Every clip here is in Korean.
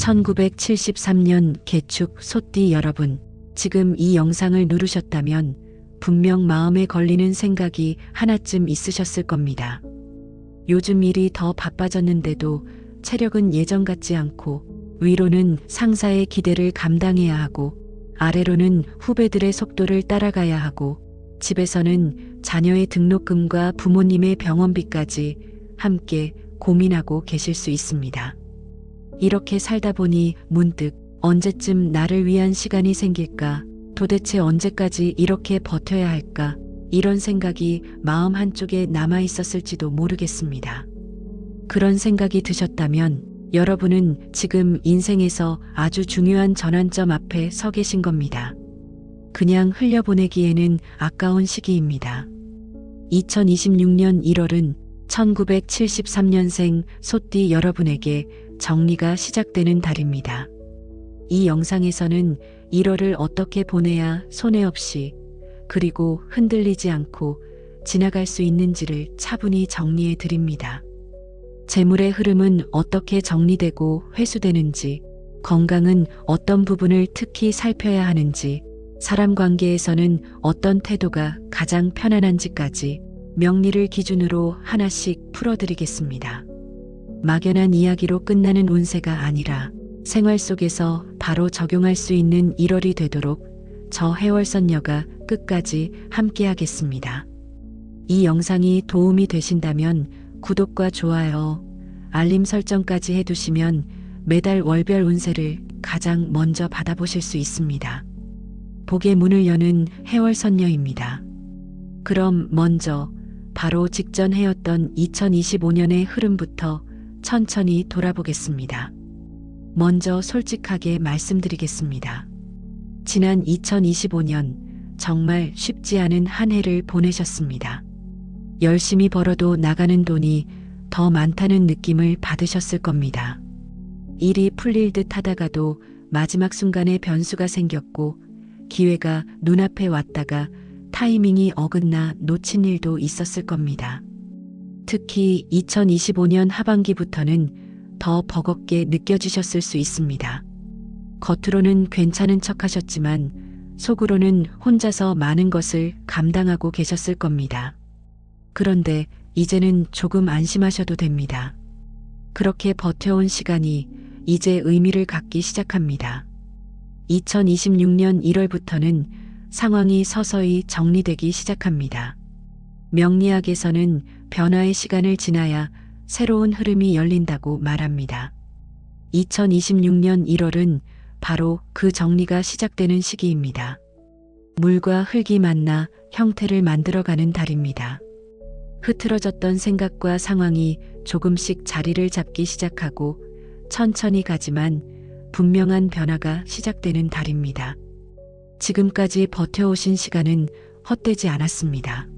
1973년 개축 소띠 여러분, 지금 이 영상을 누르셨다면 분명 마음에 걸리는 생각이 하나쯤 있으셨을 겁니다. 요즘 일이 더 바빠졌는데도 체력은 예전 같지 않고 위로는 상사의 기대를 감당해야 하고 아래로는 후배들의 속도를 따라가야 하고 집에서는 자녀의 등록금과 부모님의 병원비까지 함께 고민하고 계실 수 있습니다. 이렇게 살다 보니 문득 언제쯤 나를 위한 시간이 생길까? 도대체 언제까지 이렇게 버텨야 할까? 이런 생각이 마음 한쪽에 남아 있었을지도 모르겠습니다. 그런 생각이 드셨다면 여러분은 지금 인생에서 아주 중요한 전환점 앞에 서 계신 겁니다. 그냥 흘려보내기에는 아까운 시기입니다. 2026년 1월은 1973년생 소띠 여러분에게 정리가 시작되는 달입니다. 이 영상에서는 1월을 어떻게 보내야 손해 없이 그리고 흔들리지 않고 지나갈 수 있는지를 차분히 정리해 드립니다. 재물의 흐름은 어떻게 정리되고 회수되는지, 건강은 어떤 부분을 특히 살펴야 하는지, 사람 관계에서는 어떤 태도가 가장 편안한지까지 명리를 기준으로 하나씩 풀어드리겠습니다. 막연한 이야기로 끝나는 운세가 아니라 생활 속에서 바로 적용할 수 있는 1월이 되도록 저 해월선녀가 끝까지 함께하겠습니다. 이 영상이 도움이 되신다면 구독과 좋아요, 알림 설정까지 해두시면 매달 월별 운세를 가장 먼저 받아보실 수 있습니다. 복의 문을 여는 해월선녀입니다. 그럼 먼저 바로 직전 해였던 2025년의 흐름부터 천천히 돌아보겠습니다. 먼저 솔직하게 말씀드리겠습니다. 지난 2025년 정말 쉽지 않은 한 해를 보내셨습니다. 열심히 벌어도 나가는 돈이 더 많다는 느낌을 받으셨을 겁니다. 일이 풀릴 듯 하다가도 마지막 순간에 변수가 생겼고 기회가 눈앞에 왔다가 타이밍이 어긋나 놓친 일도 있었을 겁니다. 특히 2025년 하반기부터는 더 버겁게 느껴지셨을 수 있습니다. 겉으로는 괜찮은 척 하셨지만 속으로는 혼자서 많은 것을 감당하고 계셨을 겁니다. 그런데 이제는 조금 안심하셔도 됩니다. 그렇게 버텨온 시간이 이제 의미를 갖기 시작합니다. 2026년 1월부터는 상황이 서서히 정리되기 시작합니다. 명리학에서는 변화의 시간을 지나야 새로운 흐름이 열린다고 말합니다. 2026년 1월은 바로 그 정리가 시작되는 시기입니다. 물과 흙이 만나 형태를 만들어가는 달입니다. 흐트러졌던 생각과 상황이 조금씩 자리를 잡기 시작하고 천천히 가지만 분명한 변화가 시작되는 달입니다. 지금까지 버텨오신 시간은 헛되지 않았습니다.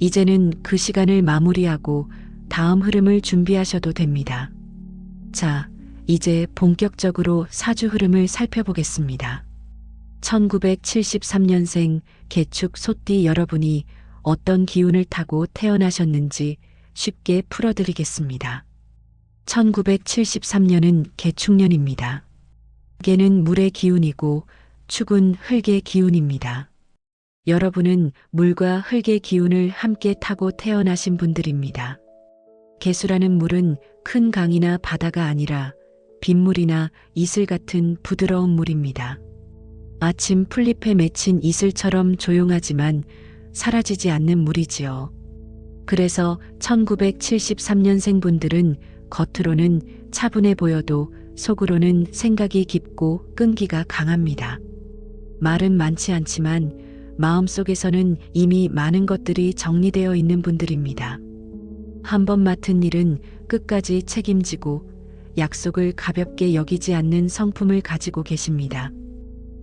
이제는 그 시간을 마무리하고 다음 흐름을 준비하셔도 됩니다. 자, 이제 본격적으로 사주 흐름을 살펴보겠습니다. 1973년생 개축 소띠 여러분이 어떤 기운을 타고 태어나셨는지 쉽게 풀어드리겠습니다. 1973년은 개축년입니다. 개는 물의 기운이고 축은 흙의 기운입니다. 여러분은 물과 흙의 기운을 함께 타고 태어나신 분들입니다. 개수라는 물은 큰 강이나 바다가 아니라 빗물이나 이슬 같은 부드러운 물입니다. 아침 풀잎에 맺힌 이슬처럼 조용하지만 사라지지 않는 물이지요. 그래서 1973년생 분들은 겉으로는 차분해 보여도 속으로는 생각이 깊고 끈기가 강합니다. 말은 많지 않지만 마음속에서는 이미 많은 것들이 정리되어 있는 분들입니다. 한 번 맡은 일은 끝까지 책임지고 약속을 가볍게 여기지 않는 성품을 가지고 계십니다.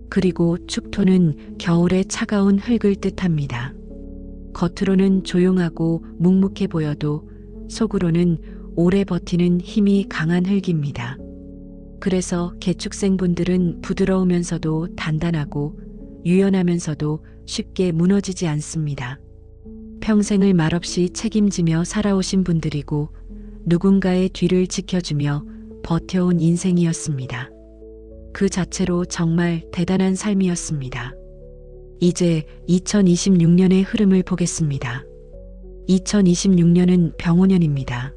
그리고 축토는 겨울의 차가운 흙을 뜻합니다. 겉으로는 조용하고 묵묵해 보여도 속으로는 오래 버티는 힘이 강한 흙입니다. 그래서 개축생분들은 부드러우면서도 단단하고 유연하면서도 쉽게 무너지지 않습니다. 평생을 말없이 책임지며 살아오신 분들이고 누군가의 뒤를 지켜주며 버텨온 인생이었습니다. 그 자체로 정말 대단한 삶이었습니다. 이제 2026년의 흐름을 보겠습니다. 2026년은 병오년입니다.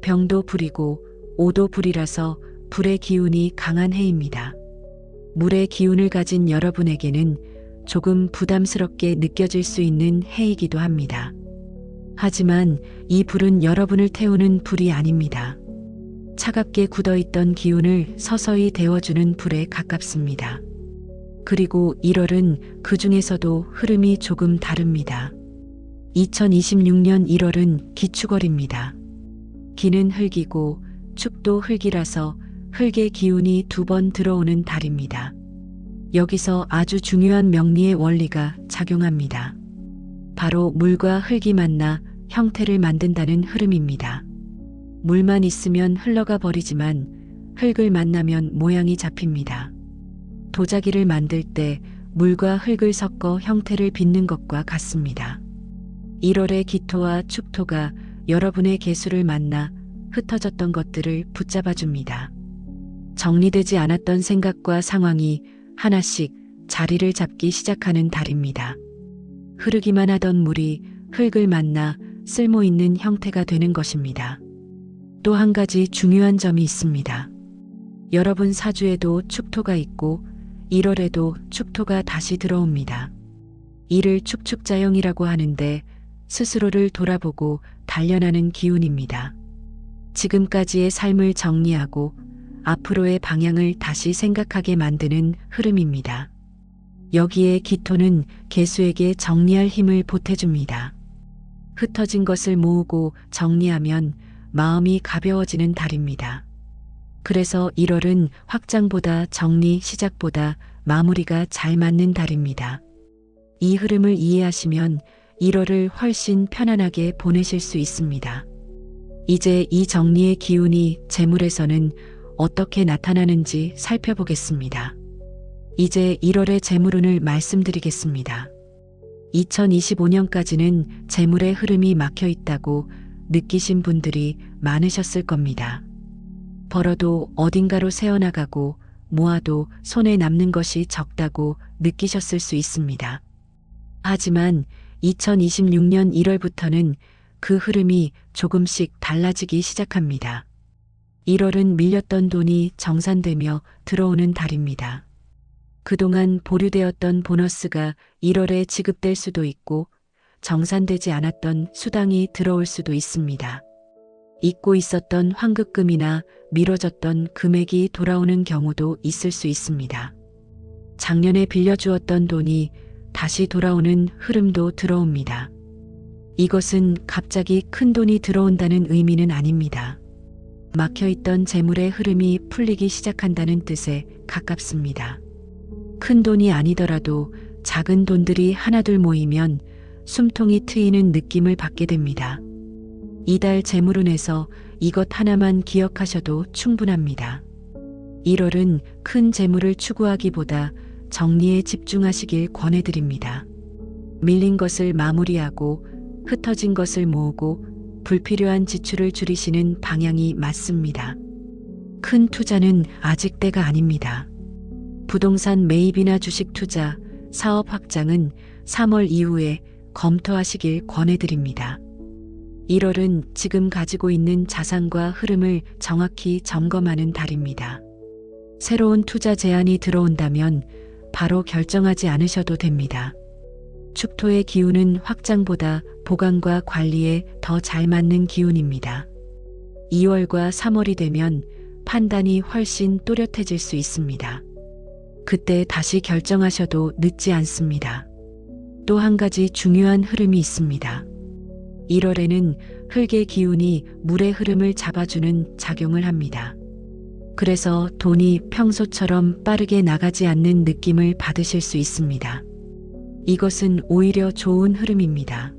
병도 불이고 오도 불이라서 불의 기운이 강한 해입니다. 물의 기운을 가진 여러분에게는 조금 부담스럽게 느껴질 수 있는 해이기도 합니다. 하지만 이 불은 여러분을 태우는 불이 아닙니다. 차갑게 굳어있던 기운을 서서히 데워주는 불에 가깝습니다. 그리고 1월은 그 중에서도 흐름이 조금 다릅니다. 2026년 1월은 기축월입니다. 기는 흙이고 축도 흙이라서 흙의 기운이 두 번 들어오는 달입니다. 여기서 아주 중요한 명리의 원리가 작용합니다. 바로 물과 흙이 만나 형태를 만든다는 흐름입니다. 물만 있으면 흘러가 버리지만 흙을 만나면 모양이 잡힙니다. 도자기를 만들 때 물과 흙을 섞어 형태를 빚는 것과 같습니다. 1월의 기토와 축토가 여러분의 개수를 만나 흩어졌던 것들을 붙잡아 줍니다. 정리되지 않았던 생각과 상황이 하나씩 자리를 잡기 시작하는 달입니다. 흐르기만 하던 물이 흙을 만나 쓸모 있는 형태가 되는 것입니다. 또 한 가지 중요한 점이 있습니다. 여러분 사주에도 축토가 있고 1월에도 축토가 다시 들어옵니다. 이를 축축자형이라고 하는데 스스로를 돌아보고 단련하는 기운입니다. 지금까지의 삶을 정리하고 앞으로의 방향을 다시 생각하게 만드는 흐름입니다. 여기에 기토는 개수에게 정리할 힘을 보태줍니다. 흩어진 것을 모으고 정리하면 마음이 가벼워지는 달입니다. 그래서 1월은 확장보다 정리, 시작보다 마무리가 잘 맞는 달입니다. 이 흐름을 이해하시면 1월을 훨씬 편안하게 보내실 수 있습니다. 이제 이 정리의 기운이 재물에서는 어떻게 나타나는지 살펴보겠습니다. 이제 1월의 재물운을 말씀드리겠습니다. 2025년까지는 재물의 흐름이 막혀 있다고 느끼신 분들이 많으셨을 겁니다. 벌어도 어딘가로 새어나가고 모아도 손에 남는 것이 적다고 느끼셨을 수 있습니다. 하지만 2026년 1월부터는 그 흐름이 조금씩 달라지기 시작합니다. 1월은 밀렸던 돈이 정산되며 들어오는 달입니다. 그동안 보류되었던 보너스가 1월에 지급될 수도 있고 정산되지 않았던 수당이 들어올 수도 있습니다. 잊고 있었던 환급금이나 미뤄졌던 금액이 돌아오는 경우도 있을 수 있습니다. 작년에 빌려주었던 돈이 다시 돌아오는 흐름도 들어옵니다. 이것은 갑자기 큰 돈이 들어온다는 의미는 아닙니다. 막혀있던 재물의 흐름이 풀리기 시작한다는 뜻에 가깝습니다. 큰 돈이 아니더라도 작은 돈들이 하나둘 모이면 숨통이 트이는 느낌을 받게 됩니다. 이달 재물운에서 이것 하나만 기억하셔도 충분합니다. 1월은 큰 재물을 추구하기보다 정리에 집중하시길 권해드립니다. 밀린 것을 마무리하고 흩어진 것을 모으고 불필요한 지출을 줄이시는 방향이 맞습니다. 큰 투자는 아직 때가 아닙니다. 부동산 매입이나 주식 투자, 사업 확장은 3월 이후에 검토하시길 권해드립니다. 1월은 지금 가지고 있는 자산과 흐름을 정확히 점검하는 달입니다. 새로운 투자 제안이 들어온다면 바로 결정하지 않으셔도 됩니다. 축토의 기운은 확장보다 보관과 관리에 더 잘 맞는 기운입니다. 2월과 3월이 되면 판단이 훨씬 또렷해질 수 있습니다. 그때 다시 결정하셔도 늦지 않습니다. 또 한 가지 중요한 흐름이 있습니다. 1월에는 흙의 기운이 물의 흐름을 잡아주는 작용을 합니다. 그래서 돈이 평소처럼 빠르게 나가지 않는 느낌을 받으실 수 있습니다. 이것은 오히려 좋은 흐름입니다.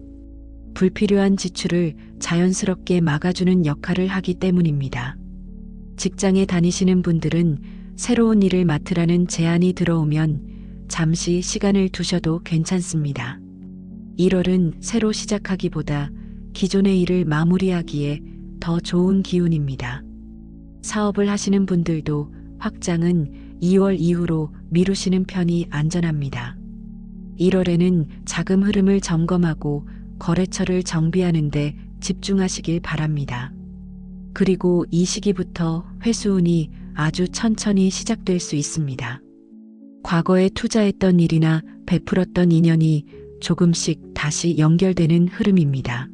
불필요한 지출을 자연스럽게 막아주는 역할을 하기 때문입니다. 직장에 다니시는 분들은 새로운 일을 맡으라는 제안이 들어오면 잠시 시간을 두셔도 괜찮습니다. 1월은 새로 시작하기보다 기존의 일을 마무리하기에 더 좋은 기운입니다. 사업을 하시는 분들도 확장은 2월 이후로 미루시는 편이 안전합니다. 1월에는 자금 흐름을 점검하고 거래처를 정비하는데 집중하시길 바랍니다. 그리고 이 시기부터 회수운이 아주 천천히 시작될 수 있습니다. 과거에 투자했던 일이나 베풀었던 인연이 조금씩 다시 연결되는 흐름입니다.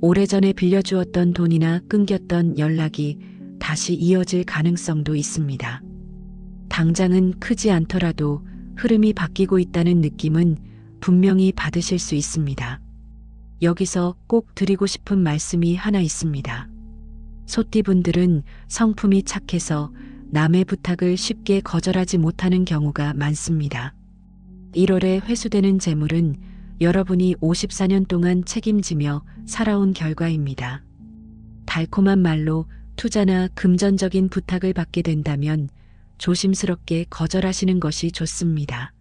오래전에 빌려주었던 돈이나 끊겼던 연락이 다시 이어질 가능성도 있습니다. 당장은 크지 않더라도 흐름이 바뀌고 있다는 느낌은 분명히 받으실 수 있습니다. 여기서 꼭 드리고 싶은 말씀이 하나 있습니다. 소띠분들은 성품이 착해서 남의 부탁을 쉽게 거절하지 못하는 경우가 많습니다. 1월에 회수되는 재물은 여러분이 54년 동안 책임지며 살아온 결과입니다. 달콤한 말로 투자나 금전적인 부탁을 받게 된다면 조심스럽게 거절하시는 것이 좋습니다.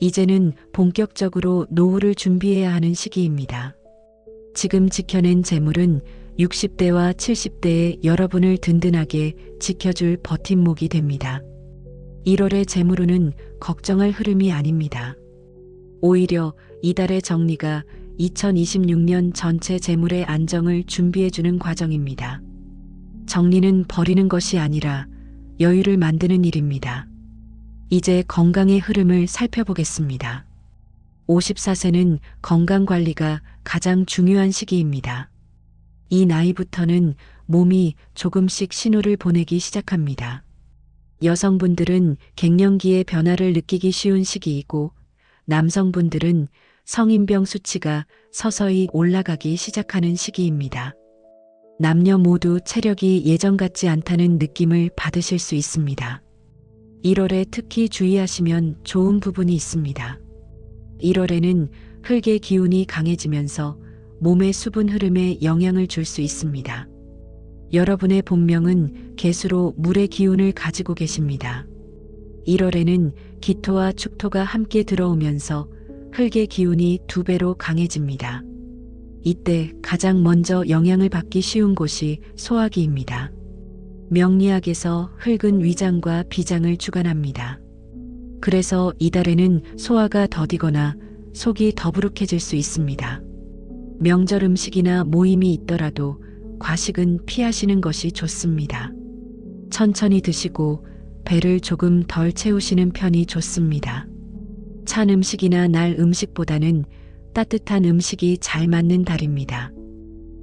이제는 본격적으로 노후를 준비해야 하는 시기입니다. 지금 지켜낸 재물은 60대와 70대의 여러분을 든든하게 지켜줄 버팀목이 됩니다. 1월의 재물운은 걱정할 흐름이 아닙니다. 오히려 이달의 정리가 2026년 전체 재물의 안정을 준비해주는 과정입니다. 정리는 버리는 것이 아니라 여유를 만드는 일입니다. 이제 건강의 흐름을 살펴보겠습니다. 54세는 건강 관리가 가장 중요한 시기입니다. 이 나이부터는 몸이 조금씩 신호를 보내기 시작합니다. 여성분들은 갱년기의 변화를 느끼기 쉬운 시기이고 남성분들은 성인병 수치가 서서히 올라가기 시작하는 시기입니다. 남녀 모두 체력이 예전 같지 않다는 느낌을 받으실 수 있습니다. 1월에 특히 주의하시면 좋은 부분이 있습니다. 1월에는 흙의 기운이 강해지면서 몸의 수분 흐름에 영향을 줄 수 있습니다. 여러분의 본명은 개수로 물의 기운을 가지고 계십니다. 1월에는 기토와 축토가 함께 들어오면서 흙의 기운이 두 배로 강해집니다. 이때 가장 먼저 영향을 받기 쉬운 곳이 소화기입니다. 명리학에서 흙은 위장과 비장을 주관합니다. 그래서 이달에는 소화가 더디거나 속이 더부룩해질 수 있습니다. 명절 음식이나 모임이 있더라도 과식은 피하시는 것이 좋습니다. 천천히 드시고 배를 조금 덜 채우시는 편이 좋습니다. 찬 음식이나 날 음식보다는 따뜻한 음식이 잘 맞는 달입니다.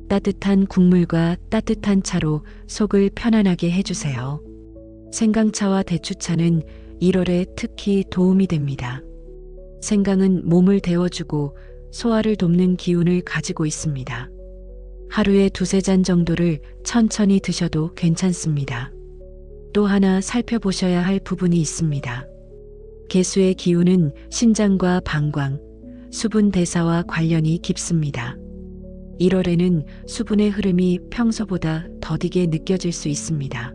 따뜻한 국물과 따뜻한 차로 속을 편안하게 해주세요. 생강차와 대추차는 1월에 특히 도움이 됩니다. 생강은 몸을 데워주고 소화를 돕는 기운을 가지고 있습니다. 하루에 두세 잔 정도를 천천히 드셔도 괜찮습니다. 또 하나 살펴보셔야 할 부분이 있습니다. 개수의 기운은 신장과 방광, 수분 대사와 관련이 깊습니다. 1월에는 수분의 흐름이 평소보다 더디게 느껴질 수 있습니다.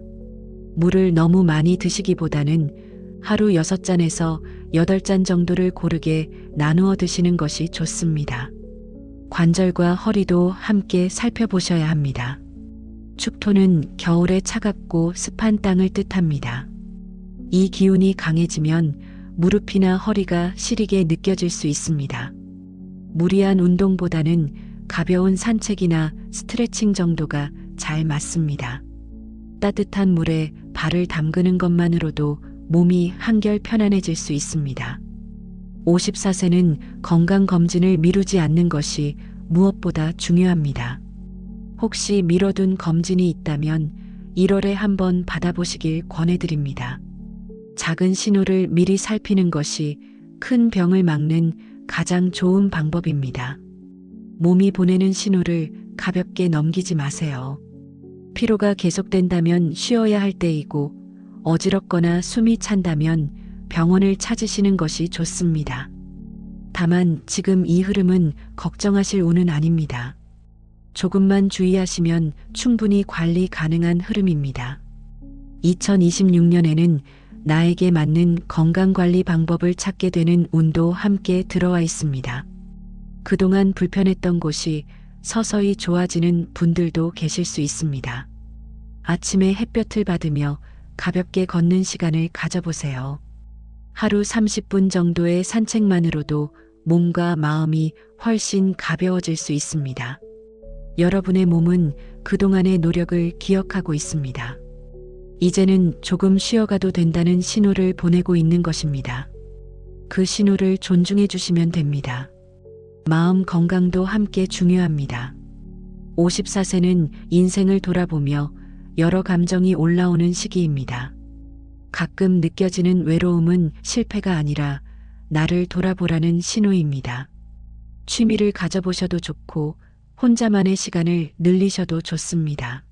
물을 너무 많이 드시기보다는 하루 6잔에서 8잔 정도를 고르게 나누어 드시는 것이 좋습니다. 관절과 허리도 함께 살펴보셔야 합니다. 축토는 겨울에 차갑고 습한 땅을 뜻합니다. 이 기운이 강해지면 무릎이나 허리가 시리게 느껴질 수 있습니다. 무리한 운동보다는 가벼운 산책이나 스트레칭 정도가 잘 맞습니다. 따뜻한 물에 발을 담그는 것만으로도 몸이 한결 편안해질 수 있습니다. 54세는 건강검진을 미루지 않는 것이 무엇보다 중요합니다. 혹시 미뤄둔 검진이 있다면 1월에 한번 받아보시길 권해드립니다. 작은 신호를 미리 살피는 것이 큰 병을 막는 가장 좋은 방법입니다. 몸이 보내는 신호를 가볍게 넘기지 마세요. 피로가 계속된다면 쉬어야 할 때이고 어지럽거나 숨이 찬다면 병원을 찾으시는 것이 좋습니다. 다만 지금 이 흐름은 걱정하실 운은 아닙니다. 조금만 주의하시면 충분히 관리 가능한 흐름입니다. 2026년에는 나에게 맞는 건강관리 방법을 찾게 되는 운도 함께 들어와 있습니다. 그동안 불편했던 곳이 서서히 좋아지는 분들도 계실 수 있습니다. 아침에 햇볕을 받으며 가볍게 걷는 시간을 가져보세요. 하루 30분 정도의 산책만으로도 몸과 마음이 훨씬 가벼워질 수 있습니다. 여러분의 몸은 그동안의 노력을 기억하고 있습니다. 이제는 조금 쉬어가도 된다는 신호를 보내고 있는 것입니다. 그 신호를 존중해 주시면 됩니다. 마음 건강도 함께 중요합니다. 54세는 인생을 돌아보며 여러 감정이 올라오는 시기입니다. 가끔 느껴지는 외로움은 실패가 아니라 나를 돌아보라는 신호입니다. 취미를 가져보셔도 좋고 혼자만의 시간을 늘리셔도 좋습니다.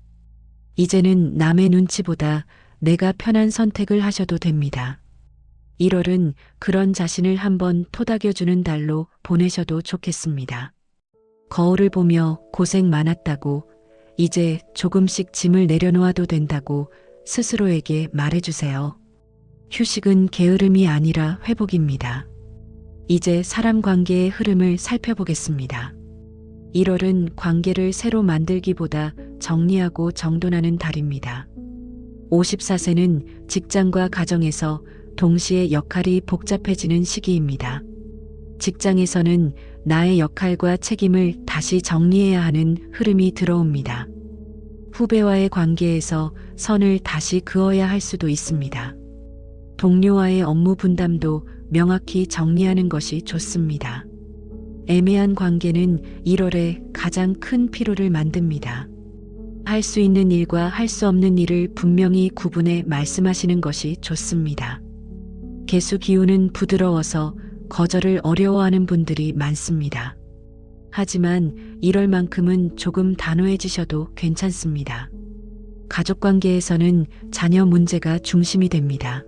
이제는 남의 눈치보다 내가 편한 선택을 하셔도 됩니다. 1월은 그런 자신을 한번 토닥여주는 달로 보내셔도 좋겠습니다. 거울을 보며 고생 많았다고 이제 조금씩 짐을 내려놓아도 된다고 스스로에게 말해주세요. 휴식은 게으름이 아니라 회복입니다. 이제 사람 관계의 흐름을 살펴보겠습니다. 1월은 관계를 새로 만들기보다 정리하고 정돈하는 달입니다. 54세는 직장과 가정에서 동시에 역할이 복잡해지는 시기입니다. 직장에서는 나의 역할과 책임을 다시 정리해야 하는 흐름이 들어옵니다. 후배와의 관계에서 선을 다시 그어야 할 수도 있습니다. 동료와의 업무 분담도 명확히 정리하는 것이 좋습니다. 애매한 관계는 1월에 가장 큰 피로를 만듭니다. 할 수 있는 일과 할 수 없는 일을 분명히 구분해 말씀하시는 것이 좋습니다. 개수 기운은 부드러워서 거절을 어려워하는 분들이 많습니다. 하지만 1월만큼은 조금 단호해지셔도 괜찮습니다. 가족 관계에서는 자녀 문제가 중심이 됩니다.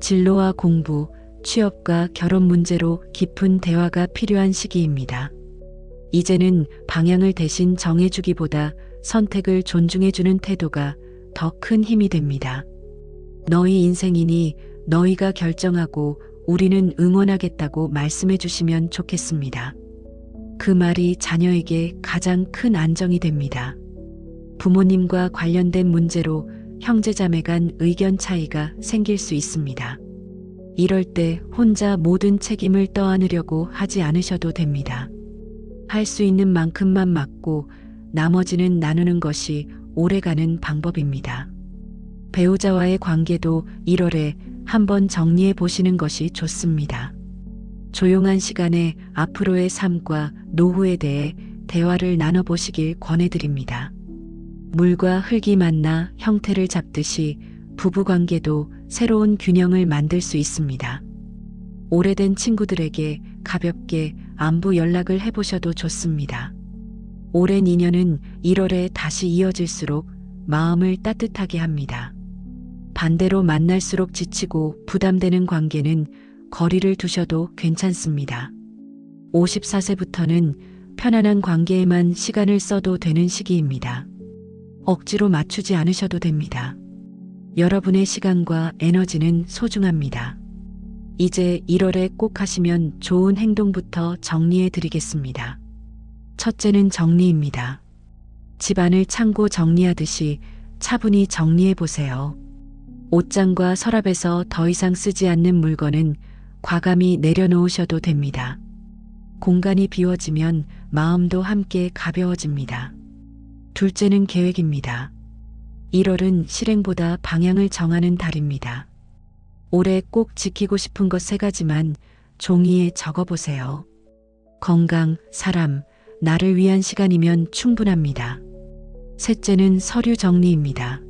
진로와 공부, 취업과 결혼 문제로 깊은 대화가 필요한 시기입니다. 이제는 방향을 대신 정해주기보다 선택을 존중해주는 태도가 더 큰 힘이 됩니다. 너희 인생이니 너희가 결정하고 우리는 응원하겠다고 말씀해 주시면 좋겠습니다. 그 말이 자녀에게 가장 큰 안정이 됩니다. 부모님과 관련된 문제로 형제자매 간 의견 차이가 생길 수 있습니다. 이럴 때 혼자 모든 책임을 떠안으려고 하지 않으셔도 됩니다. 할 수 있는 만큼만 맡고 나머지는 나누는 것이 오래가는 방법입니다. 배우자와의 관계도 1월에 한번 정리해 보시는 것이 좋습니다. 조용한 시간에 앞으로의 삶과 노후에 대해 대화를 나눠보시길 권해드립니다. 물과 흙이 만나 형태를 잡듯이 부부관계도 새로운 균형을 만들 수 있습니다. 오래된 친구들에게 가볍게 안부 연락을 해보셔도 좋습니다. 오랜 인연은 1월에 다시 이어질수록 마음을 따뜻하게 합니다. 반대로 만날수록 지치고 부담되는 관계는 거리를 두셔도 괜찮습니다. 54세부터는 편안한 관계에만 시간을 써도 되는 시기입니다. 억지로 맞추지 않으셔도 됩니다. 여러분의 시간과 에너지는 소중합니다. 이제 1월에 꼭 하시면 좋은 행동부터 정리해 드리겠습니다. 첫째는 정리입니다. 집안을 창고 정리하듯이 차분히 정리해 보세요. 옷장과 서랍에서 더 이상 쓰지 않는 물건은 과감히 내려놓으셔도 됩니다. 공간이 비워지면 마음도 함께 가벼워집니다. 둘째는 계획입니다. 1월은 실행보다 방향을 정하는 달입니다. 올해 꼭 지키고 싶은 것 세 가지만 종이에 적어보세요. 건강, 사람, 나를 위한 시간이면 충분합니다. 셋째는 서류 정리입니다.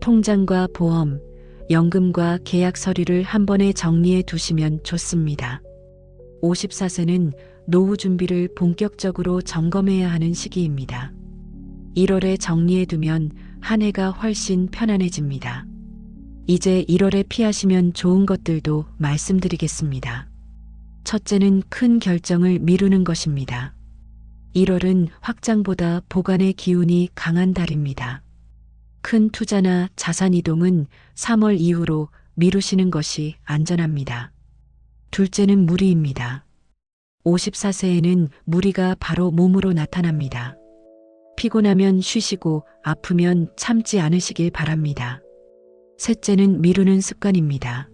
통장과 보험, 연금과 계약 서류를 한 번에 정리해 두시면 좋습니다. 54세는 노후 준비를 본격적으로 점검해야 하는 시기입니다. 1월에 정리해 두면 한 해가 훨씬 편안해집니다. 이제 1월에 피하시면 좋은 것들도 말씀드리겠습니다. 첫째는 큰 결정을 미루는 것입니다. 1월은 확장보다 보관의 기운이 강한 달입니다. 큰 투자나 자산 이동은 3월 이후로 미루시는 것이 안전합니다. 둘째는 무리입니다. 54세에는 무리가 바로 몸으로 나타납니다. 피곤하면 쉬시고 아프면 참지 않으시길 바랍니다. 셋째는 미루는 습관입니다.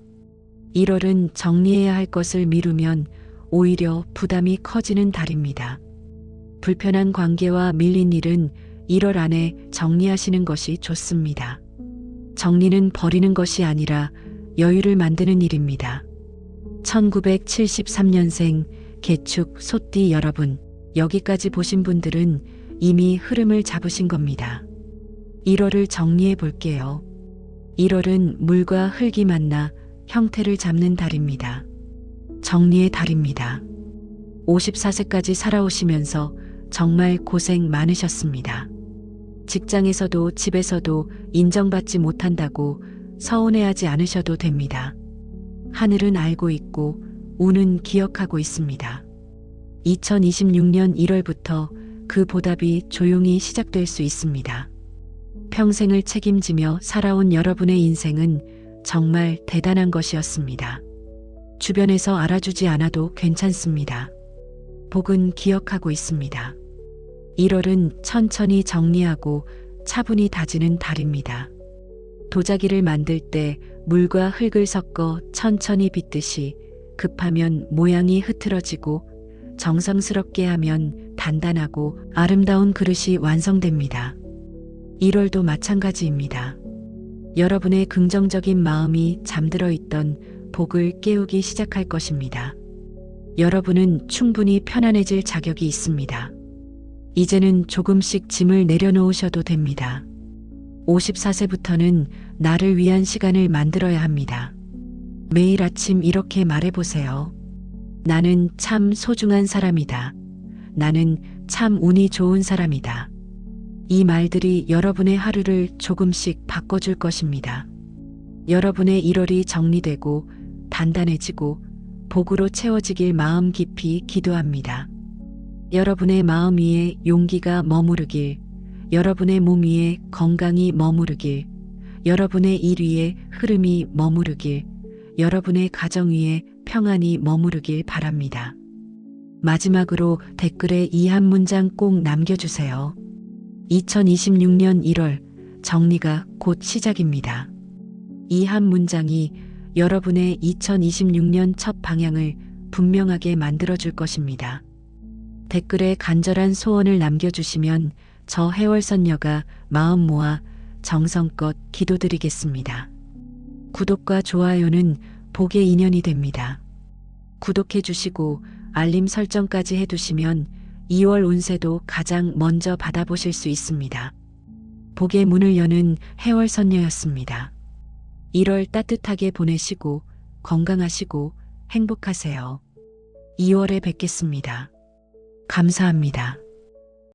1월은 정리해야 할 것을 미루면 오히려 부담이 커지는 달입니다. 불편한 관계와 밀린 일은 1월 안에 정리하시는 것이 좋습니다. 정리는 버리는 것이 아니라 여유를 만드는 일입니다. 1973년생 개축 소띠 여러분, 여기까지 보신 분들은 이미 흐름을 잡으신 겁니다. 1월을 정리해 볼게요. 1월은 물과 흙이 만나 형태를 잡는 달입니다. 정리의 달입니다. 54세까지 살아오시면서 정말 고생 많으셨습니다. 직장에서도 집에서도 인정받지 못한다고 서운해하지 않으셔도 됩니다. 하늘은 알고 있고 운은 기억하고 있습니다. 2026년 1월부터 그 보답이 조용히 시작될 수 있습니다. 평생을 책임지며 살아온 여러분의 인생은 정말 대단한 것이었습니다. 주변에서 알아주지 않아도 괜찮습니다. 복은 기억하고 있습니다. 1월은 천천히 정리하고 차분히 다지는 달입니다. 도자기를 만들 때 물과 흙을 섞어 천천히 빚듯이 급하면 모양이 흐트러지고 정성스럽게 하면 단단하고 아름다운 그릇이 완성됩니다. 1월도 마찬가지입니다. 여러분의 긍정적인 마음이 잠들어 있던 복을 깨우기 시작할 것입니다. 여러분은 충분히 편안해질 자격이 있습니다. 이제는 조금씩 짐을 내려놓으셔도 됩니다. 54세부터는 나를 위한 시간을 만들어야 합니다. 매일 아침 이렇게 말해보세요. 나는 참 소중한 사람이다. 나는 참 운이 좋은 사람이다. 이 말들이 여러분의 하루를 조금씩 바꿔줄 것입니다. 여러분의 1월이 정리되고 단단해지고 복으로 채워지길 마음 깊이 기도합니다. 여러분의 마음 위에 용기가 머무르길, 여러분의 몸 위에 건강이 머무르길, 여러분의 일 위에 흐름이 머무르길, 여러분의 가정 위에 평안이 머무르길 바랍니다. 마지막으로 댓글에 이 한 문장 꼭 남겨주세요. 2026년 1월 정리가 곧 시작입니다. 이 한 문장이 여러분의 2026년 첫 방향을 분명하게 만들어줄 것입니다. 댓글에 간절한 소원을 남겨주시면 저 해월선녀가 마음 모아 정성껏 기도드리겠습니다. 구독과 좋아요는 복의 인연이 됩니다. 구독해 주시고 알림 설정까지 해두시면 2월 운세도 가장 먼저 받아보실 수 있습니다. 복의 문을 여는 해월 선녀였습니다. 1월 따뜻하게 보내시고 건강하시고 행복하세요. 2월에 뵙겠습니다. 감사합니다.